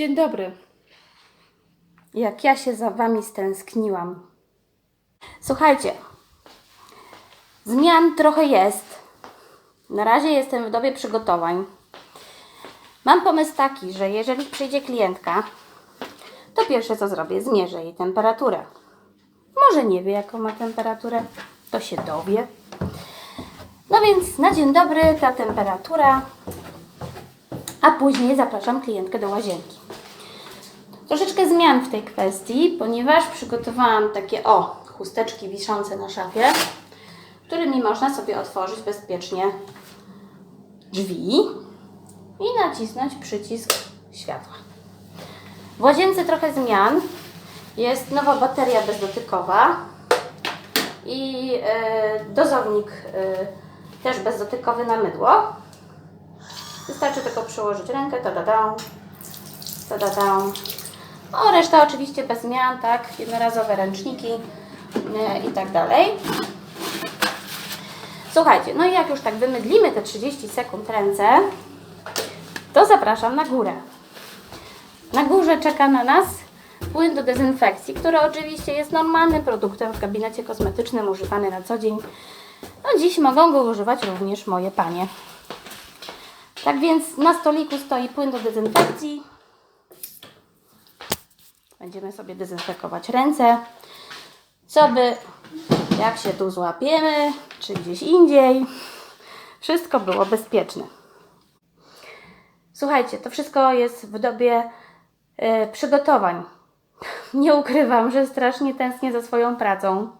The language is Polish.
Dzień dobry. Jak ja się za Wami stęskniłam. Słuchajcie, zmian trochę jest. Na razie jestem w dobie przygotowań. Mam pomysł taki, że jeżeli przyjdzie klientka, to pierwsze co zrobię, zmierzę jej temperaturę. Może nie wie, jaką ma temperaturę, to się dowie. No więc na dzień dobry ta temperatura, a później zapraszam klientkę do łazienki. Troszeczkę zmian w tej kwestii, ponieważ przygotowałam takie o chusteczki wiszące na szafie, którymi można sobie otworzyć bezpiecznie drzwi i nacisnąć przycisk światła. W łazience trochę zmian. Jest nowa bateria bezdotykowa i e, dozownik e, też bezdotykowy na mydło. Wystarczy tylko przyłożyć rękę, ta-da-da, ta-da-da. O, reszta oczywiście bez zmian, tak, jednorazowe ręczniki e, i tak dalej. Słuchajcie, no i jak już tak wymydlimy te 30 sekund ręce, to zapraszam na górę. Na górze czeka na nas płyn do dezynfekcji, który oczywiście jest normalnym produktem w gabinecie kosmetycznym używany na co dzień. No dziś mogą go używać również moje panie. Tak więc na stoliku stoi płyn do dezynfekcji. Będziemy sobie dezynfekować ręce, co by jak się tu złapiemy, czy gdzieś indziej, wszystko było bezpieczne. Słuchajcie, to wszystko jest w dobie e, przygotowań. Nie ukrywam, że strasznie tęsknię za swoją pracą.